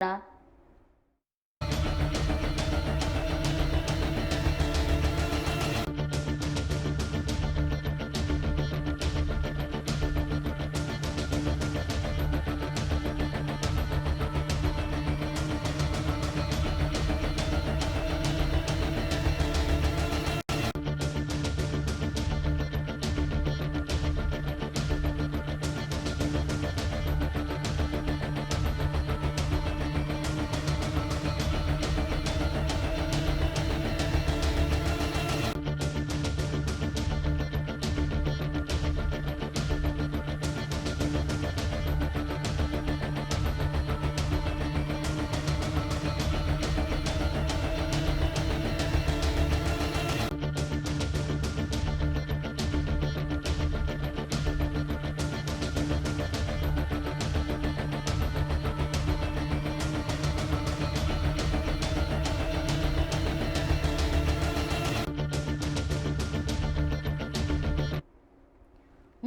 나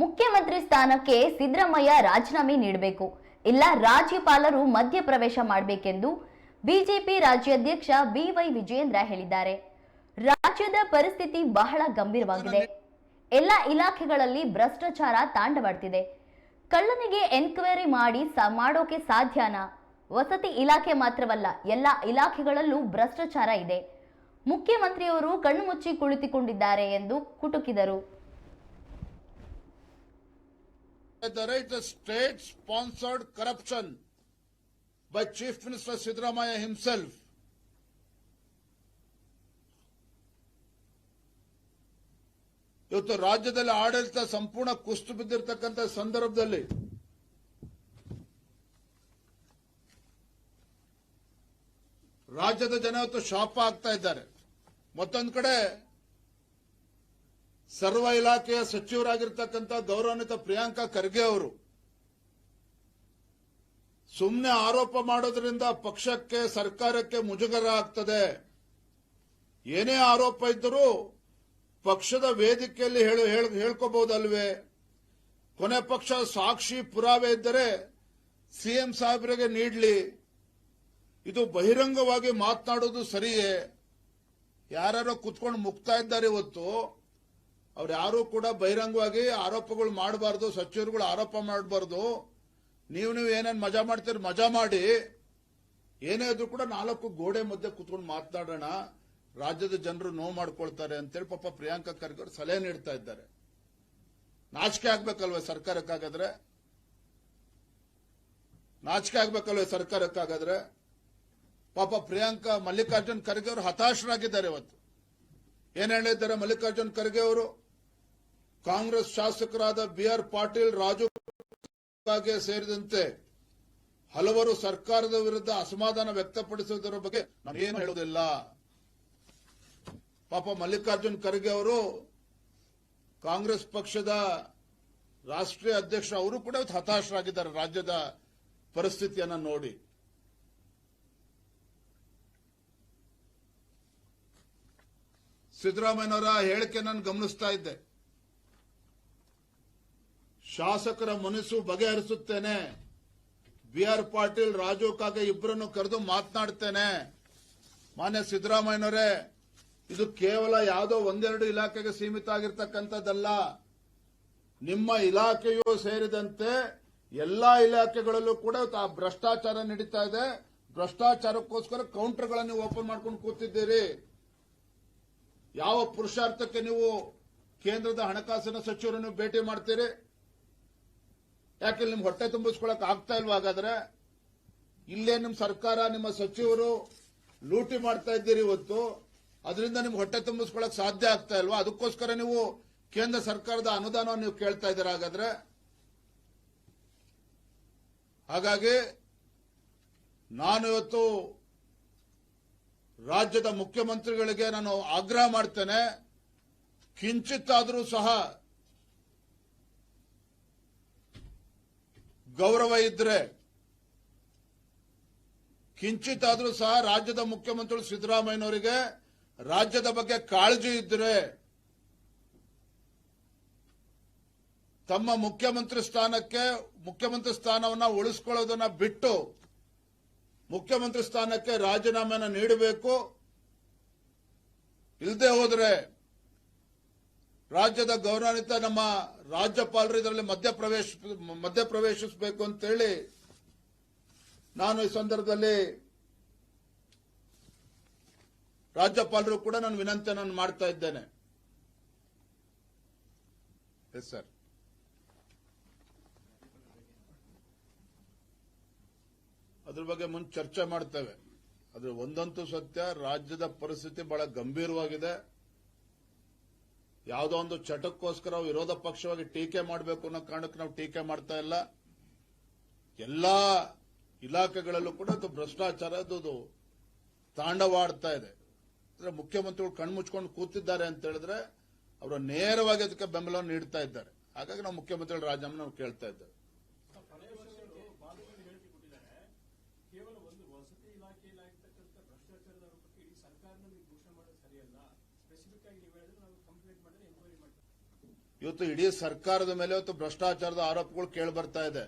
ಮುಖ್ಯಮಂತ್ರಿ ಸ್ಥಾನಕ್ಕೆ ಸಿದ್ದರಾಮಯ್ಯ ರಾಜೀನಾಮೆ ನೀಡಬೇಕು. ಇಲ್ಲ, ರಾಜ್ಯಪಾಲರು ಮಧ್ಯಪ್ರವೇಶ ಮಾಡಬೇಕೆಂದು ಬಿಜೆಪಿ ರಾಜ್ಯಾಧ್ಯಕ್ಷ ಬಿವೈ ವಿಜಯೇಂದ್ರ ಹೇಳಿದ್ದಾರೆ. ರಾಜ್ಯದ ಪರಿಸ್ಥಿತಿ ಬಹಳ ಗಂಭೀರವಾಗಿದೆ. ಎಲ್ಲ ಇಲಾಖೆಗಳಲ್ಲಿ ಭ್ರಷ್ಟಾಚಾರ ತಾಂಡವಾಡ್ತಿದೆ. ಕಳ್ಳನಿಗೆ ಎನ್ಕ್ವೈರಿ ಮಾಡಿ ಮಾಡೋಕೆ ಸಾಧ್ಯನಾ? ವಸತಿ ಇಲಾಖೆ ಮಾತ್ರವಲ್ಲ, ಎಲ್ಲ ಇಲಾಖೆಗಳಲ್ಲೂ ಭ್ರಷ್ಟಾಚಾರ ಇದೆ. ಮುಖ್ಯಮಂತ್ರಿಯವರು ಕಣ್ಣುಮುಚ್ಚಿ ಕುಳಿತುಕೊಂಡಿದ್ದಾರೆ ಎಂದು ಕುಟುಕಿದರು. There is state-sponsored corruption by Chief Minister Siddaramaya himself. ಇವತ್ತು ರಾಜ್ಯದಲ್ಲಿ ಆಡಳಿತ ಸಂಪೂರ್ಣ ಕುಸ್ತು ಬಿದ್ದಿರ್ತಕ್ಕಂಥ ಸಂದರ್ಭದಲ್ಲಿ ರಾಜ್ಯದ ಜನ ಇವತ್ತು ಶಾಪ ಆಗ್ತಾ ಇದ್ದಾರೆ ಮತ್ತೊಂದು ಕಡೆ ಸರ್ವ ಇಲಾಖೆಯ ಸಚಿವರಾಗಿರ್ತಕ್ಕಂಥ ಗೌರವಾನ್ವಿತ ಪ್ರಿಯಾಂಕಾ ಖರ್ಗೆ ಅವರು ಸುಮ್ಮನೆ ಆರೋಪ ಮಾಡೋದ್ರಿಂದ ಪಕ್ಷಕ್ಕೆ, ಸರ್ಕಾರಕ್ಕೆ ಮುಜುಗರ ಆಗ್ತದೆ. ಏನೇ ಆರೋಪ ಇದ್ದರೂ ಪಕ್ಷದ ವೇದಿಕೆಯಲ್ಲಿ ಹೇಳು, ಹೇಳ್- ಹೇಳ್ಕೋಬಹುದಲ್ವೇ? ಕೊನೆ ಪಕ್ಷ ಸಾಕ್ಷಿ ಪುರಾವೆ ಇದ್ದರೆ ಸಿಎಂ ಸಾಹೇಬರಿಗೆ ನೀಡಲಿ. ಇದು ಬಹಿರಂಗವಾಗಿ ಮಾತನಾಡೋದು ಸರಿಯೇ? ಯಾರ್ಯಾರೋ ಕುತ್ಕೊಂಡು ಮುಕ್ತಾ ಇದ್ದಾರೆ ಇವತ್ತು. ಅವ್ರು ಯಾರು ಕೂಡ ಬಹಿರಂಗವಾಗಿ ಆರೋಪಗಳು ಮಾಡಬಾರ್ದು, ಸಚಿವರುಗಳು ಆರೋಪ ಮಾಡಬಾರ್ದು. ನೀವು ನೀವು ಏನೇನು ಮಜಾ ಮಾಡ್ತೀರಿ, ಮಜಾ ಮಾಡಿ. ಏನೇ ಇದ್ರೂ ಕೂಡ ನಾಲ್ಕು ಗೋಡೆ ಮಧ್ಯೆ ಕುತ್ಕೊಂಡು ಮಾತನಾಡೋಣ. ರಾಜ್ಯದ ಜನರು ನೋವು ಮಾಡ್ಕೊಳ್ತಾರೆ ಅಂತೇಳಿ ಪಾಪ ಪ್ರಿಯಾಂಕಾ ಖರ್ಗೆ ಅವರು ಸಲಹೆ ನೀಡ್ತಾ ಇದ್ದಾರೆ. ನಾಚಿಕೆ ಆಗ್ಬೇಕಲ್ವ ಸರ್ಕಾರಕ್ಕಾಗಾದ್ರೆ? ನಾಚಿಕೆ ಆಗ್ಬೇಕಲ್ವೇ ಸರ್ಕಾರಕ್ಕಾಗಾದ್ರೆ? ಪಾಪ ಪ್ರಿಯಾಂಕಾ ಮಲ್ಲಿಕಾರ್ಜುನ್ ಖರ್ಗೆ ಅವರು ಹತಾಶರಾಗಿದ್ದಾರೆ ಇವತ್ತು. ಏನ್ ಹೇಳಿದ್ದಾರೆ ಮಲ್ಲಿಕಾರ್ಜುನ್ ಖರ್ಗೆ ಅವರು? ಕಾಂಗ್ರೆಸ್ ಶಾಸಕರಾದ ಬಿ ಆರ್ ಪಾಟೀಲ್, ರಾಜು ಸೇರಿದಂತೆ ಹಲವರು ಸರ್ಕಾರದ ವಿರುದ್ಧ ಅಸಮಾಧಾನ ವ್ಯಕ್ತಪಡಿಸುವುದರ ಬಗ್ಗೆ ನಾನೇನು ಹೇಳುವುದಿಲ್ಲ. ಪಾಪ ಮಲ್ಲಿಕಾರ್ಜುನ್ ಖರ್ಗೆ ಅವರು ಕಾಂಗ್ರೆಸ್ ಪಕ್ಷದ ರಾಷ್ಟ್ರೀಯ ಅಧ್ಯಕ್ಷ, ಅವರು ಕೂಡ ಹತಾಶರಾಗಿದ್ದಾರೆ ರಾಜ್ಯದ ಪರಿಸ್ಥಿತಿಯನ್ನ ನೋಡಿ. ಸಿದ್ದರಾಮಯ್ಯನವರ ಹೇಳಿಕೆ ನಾನು ಗಮನಿಸ್ತಾ ಇದ್ದೆ. ಶಾಸಕರ ಮನಸ್ಸು ಬಗೆಹರಿಸುತ್ತೇನೆ. ಬಿ ಆರ್ ಪಾಟೀಲ್, ರಾಜು ಕಾಗೆ ಇಬ್ಬರನ್ನು ಕರೆದು ಮಾತನಾಡ್ತೇನೆ. ಮಾನ್ಯ ಸಿದ್ದರಾಮಯ್ಯನವರೇ, ಇದು ಕೇವಲ ಯಾವುದೋ ಒಂದೆರಡು ಇಲಾಖೆಗೆ ಸೀಮಿತ ಆಗಿರ್ತಕ್ಕಂಥದ್ದಲ್ಲ. ನಿಮ್ಮ ಇಲಾಖೆಯೂ ಸೇರಿದಂತೆ ಎಲ್ಲಾ ಇಲಾಖೆಗಳಲ್ಲೂ ಕೂಡ ಭ್ರಷ್ಟಾಚಾರ ನಡೀತಾ ಇದೆ. ಭ್ರಷ್ಟಾಚಾರಕ್ಕೋಸ್ಕರ ಕೌಂಟರ್ಗಳನ್ನು ಓಪನ್ ಮಾಡ್ಕೊಂಡು ಕೂತಿದ್ದೀರಿ. ಯಾವ ಪುರುಷಾರ್ಥಕ್ಕೆ ನೀವು ಕೇಂದ್ರದ ಹಣಕಾಸಿನ ಸಚಿವರನ್ನು ಭೇಟಿ ಮಾಡ್ತೀರಿ? ಯಾಕೆ ನಿಮ್ ಹೊಟ್ಟೆ ತುಂಬಿಸ್ಕೊಳಕ್ ಆಗ್ತಾ ಇಲ್ವಾ ಹಾಗಾದ್ರೆ? ಇಲ್ಲೇ ನಿಮ್ ಸರ್ಕಾರ, ನಿಮ್ಮ ಸಚಿವರು ಲೂಟಿ ಮಾಡ್ತಾ ಇದ್ದೀರಿ ಇವತ್ತು. ಅದರಿಂದ ನಿಮ್ಗೆ ಹೊಟ್ಟೆ ತುಂಬಿಸ್ಕೊಳಕ್ ಸಾಧ್ಯ ಆಗ್ತಾ ಇಲ್ವಾ? ಅದಕ್ಕೋಸ್ಕರ ನೀವು ಕೇಂದ್ರ ಸರ್ಕಾರದ ಅನುದಾನವನ್ನು ನೀವು ಕೇಳ್ತಾ ಇದ್ದೀರಾ ಹಾಗಾದ್ರೆ? ಹಾಗಾಗಿ ನಾನು ಇವತ್ತು ರಾಜ್ಯದ ಮುಖ್ಯಮಂತ್ರಿಗಳಿಗೆ ನಾನು ಆಗ್ರಹ ಮಾಡ್ತೇನೆ. ಕಿಂಚಿತ್ತಾದರೂ ಸಹ ಗೌರವ ಇದ್ರೆ, ಕಿಂಚಿತ್ತಾದರೂ ಸಹ ರಾಜ್ಯದ ಮುಖ್ಯಮಂತ್ರಿಗಳು ಸಿದ್ದರಾಮಯ್ಯನವರಿಗೆ ರಾಜ್ಯದ ಬಗ್ಗೆ ಕಾಳಜಿ ಇದ್ರೆ ತಮ್ಮ ಮುಖ್ಯಮಂತ್ರಿ ಸ್ಥಾನಕ್ಕೆ ಮುಖ್ಯಮಂತ್ರಿ ಸ್ಥಾನವನ್ನ ಉಳಿಸ್ಕೊಳ್ಳೋದನ್ನ ಬಿಟ್ಟು ಮುಖ್ಯಮಂತ್ರಿ ಸ್ಥಾನಕ್ಕೆ ರಾಜೀನಾಮೆಯನ್ನು ನೀಡಬೇಕು. ಇಲ್ಲದೆ ಹೋದರೆ ರಾಜ್ಯದ ಗೌರವಾನ್ವಿತ ನಮ್ಮ ರಾಜ್ಯಪಾಲರು ಇದರಲ್ಲಿ ಮಧ್ಯಪ್ರವೇಶ, ಮಧ್ಯಪ್ರವೇಶಿಸಬೇಕು ಅಂತೇಳಿ ನಾನು ಈ ಸಂದರ್ಭದಲ್ಲಿ ರಾಜ್ಯಪಾಲರು ಕೂಡ ನಾನು ವಿನಂತಿಯನ್ನು ಮಾಡ್ತಾ ಇದ್ದೇನೆ. ಎಸ್ ಸರ್ ಅದ್ರ ಬಗ್ಗೆ ಮುಂದೆ ಚರ್ಚೆ ಮಾಡ್ತೇವೆ. ಅದ್ರ ಒಂದಂತೂ ಸತ್ಯ, ರಾಜ್ಯದ ಪರಿಸ್ಥಿತಿ ಬಹಳ ಗಂಭೀರವಾಗಿದೆ. ಯಾವುದೋ ಒಂದು ಚಟಕ್ಕೋಸ್ಕರ ವಿರೋಧ ಪಕ್ಷವಾಗಿ ಟೀಕೆ ಮಾಡಬೇಕು ಅನ್ನೋ ಕಾರಣಕ್ಕೆ ನಾವು ಟೀಕೆ ಮಾಡ್ತಾ ಇಲ್ಲ. ಎಲ್ಲಾ ಇಲಾಖೆಗಳಲ್ಲೂ ಕೂಡ ಅದು ಭ್ರಷ್ಟಾಚಾರ, ಅದು ತಾಂಡವಾಡ್ತಾ ಇದೆ. ಅಂದ್ರೆ ಮುಖ್ಯಮಂತ್ರಿಗಳು ಕಣ್ಮುಚ್ಕೊಂಡು ಕೂತಿದ್ದಾರೆ ಅಂತ ಹೇಳಿದ್ರೆ, ಅವರು ನೇರವಾಗಿ ಅದಕ್ಕೆ ಬೆಂಬಲವನ್ನು ನೀಡ್ತಾ ಇದ್ದಾರೆ. ಹಾಗಾಗಿ ನಾವು ಮುಖ್ಯಮಂತ್ರಿಗಳ ರಾಜೀನಾಮೆ ನಾವು ಕೇಳ್ತಾ ಇದ್ದೇವೆ ಕೇವಲ ಒಂದು ವಸತಿ ಇಲಾಖೆಯಲ್ಲಿ ಆಗ್ತಕ್ಕಂಥ ಭ್ರಷ್ಟಾಚಾರದ ಆರೋಪಕ್ಕೆ ಇಡೀ ಸರ್ಕಾರನ ನೀವು ಘೋಷಣೆ ಮಾಡೋದು ಸರಿಯಲ್ಲ ಸ್ಪೆಸಿಫಿಕ್ ಆಗಿ ನೀವು ಹೇಳಿದ್ರೆ ನಾವು ಕಂಪ್ಲೇಂಟ್ ಮಾಡಿದ್ರೆ ಎಂಕ್ವೈರಿ ಮಾಡ್ತೀವಿ ಇವತ್ತು ಇಡೀ ಸರ್ಕಾರದ ಮೇಲೆ ಇವತ್ತು ಭ್ರಷ್ಟಾಚಾರದ ಆರೋಪಗಳು ಕೇಳಿ ಬರ್ತಾ ಇದೆ.